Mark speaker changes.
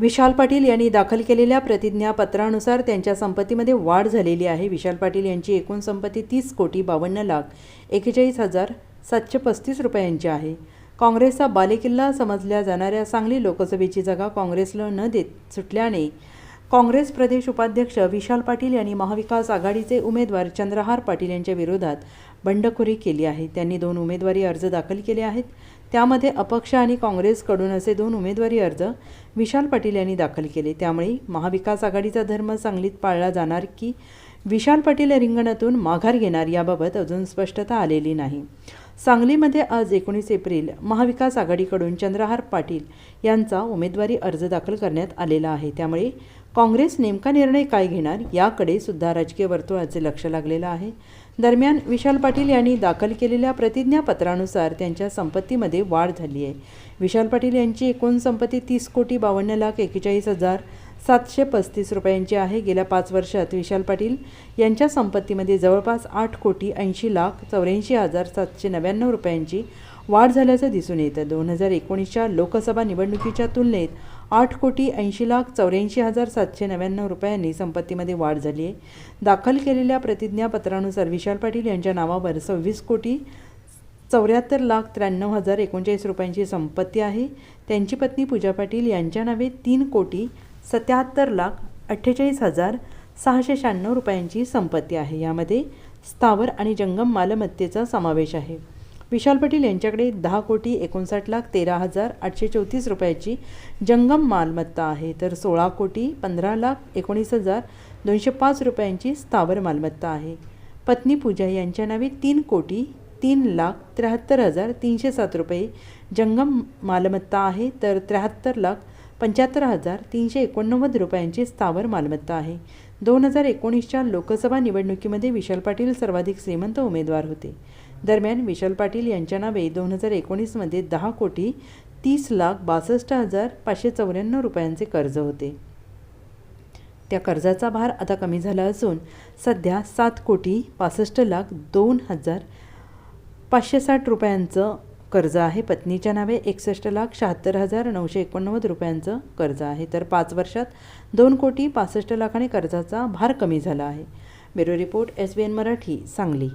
Speaker 1: विशाल पाटील यांनी दाखल केलेल्या प्रतिज्ञापत्रानुसार त्यांच्या संपत्तीमध्ये वाढ झालेली आहे. विशाल पाटील यांची एकूण संपत्ती तीस कोटी बावन्न लाख एकेचाळीस हजार सातशे पस्तीस रुपयांची आहे. काँग्रेसचा बालेकिल्ला समजल्या जाणाऱ्या सांगली लोकसभेची जागा काँग्रेसला न देत सुटल्याने काँग्रेस प्रदेश उपाध्यक्ष विशाल पाटील यांनी महाविकास आघाडीचे उमेदवार चंद्रहार पाटील यांच्या विरोधात बंडखोरी केली आहे. त्यांनी दोन उमेदवारी अर्ज दाखल केले आहेत. त्यामध्ये अपक्ष आणि काँग्रेसकडून असे दोन उमेदवारी अर्ज विशाल पाटील यांनी दाखल केले. त्यामुळे महाविकास आघाडीचा धर्म सांगलीत पाळला जाणार की विशाल पाटील रिंगणातून माघार घेणार याबाबत अजून स्पष्टता आलेली नाही. सांगलीमध्ये आज एकोणीस एप्रिल महाविकास आघाडीकडून चंद्रहार पाटील यांचा उमेदवारी अर्ज दाखल करण्यात आलेला आहे. त्यामुळे काँग्रेस नेमका निर्णय काय घेणार याकडे सुद्धा राजकीय वर्तुळाचे लक्ष लागलेलं आहे. दरम्यान विशाल पाटील यांनी दाखल केलेल्या प्रतिज्ञापत्रानुसार त्यांच्या संपत्तीमध्ये वाढ झाली आहे. विशाल पाटील यांची एकूण संपत्ती तीस कोटी बावन्न लाख एकेचाळीस हजार सातशे पस्तीस रुपयांची आहे. गेल्या पाच वर्षात विशाल पाटील यांच्या संपत्तीमध्ये जवळपास आठ कोटी ऐंशी लाख चौऱ्याऐंशी हजार सातशे नव्याण्णव रुपयांची वाढ झाल्याचं दिसून येतं. दोन हजार एकोणीसच्या लोकसभा निवडणुकीच्या तुलनेत आठ कोटी ऐंशी लाख चौऱ्याऐंशी हजार सातशे नव्याण्णव रुपयांनी संपत्तीमध्ये वाढ झाली आहे. दाखल केलेल्या प्रतिज्ञापत्रानुसार विशाल पाटील यांच्या नावावर सव्वीस कोटी चौऱ्याहत्तर लाख त्र्याण्णव हजार एकोणचाळीस रुपयांची संपत्ती आहे. त्यांची पत्नी पूजा पाटील यांच्या नावे तीन कोटी सत्याहत्तर लाख अठ्ठेचाळीस हजार सहाशे शहाण्णव रुपयांची संपत्ती आहे. यामध्ये स्थावर आणि जंगम मालमत्तेचा समावेश आहे. विशाल पाटील यांच्याकडे दहा कोटी एकोणसाठ लाख तेरा हजार आठशे चौतीस रुपयाची जंगम मालमत्ता आहे. तर सोळा कोटी पंधरा लाख एकोणीस हजार दोनशे पाच रुपयांची स्थावर मालमत्ता आहे. पत्नी पूजा यांच्या नावे तीन कोटी तीन लाख त्र्याहत्तर हजार तीनशे सात रुपये जंगम मालमत्ता आहे. तर त्र्याहत्तर लाख पंच्याहत्तर हजार तीनशे एकोणनव्वद रुपयांची स्थावर मालमत्ता आहे. दोन हजार एकोणीसच्या लोकसभा निवडणुकीमध्ये विशाल पाटील सर्वाधिक श्रीमंत उमेदवार होते. दरम्यान विशाल पाटील यांच्या नावे दोन हजार एकोणीसमध्ये दहा कोटी तीस लाख बासष्ट हजार पाचशे चौऱ्याण्णव रुपयांचे कर्ज होते. त्या कर्जाचा भार आता कमी झाला असून सध्या सात कोटी पासष्ट लाख दोन हजार पाचशे साठ रुपयांचं कर्ज आहे. पत्नीच्या नावे एकसष्ट लाख शहात्तर हजार नऊशे एकोणनव्वद रुपयांचं कर्ज आहे. तर पाच वर्षात दोन कोटी पासष्ट लाखाने कर्जाचा भार कमी झाला आहे. Bureau report S B N Marathi Sangli.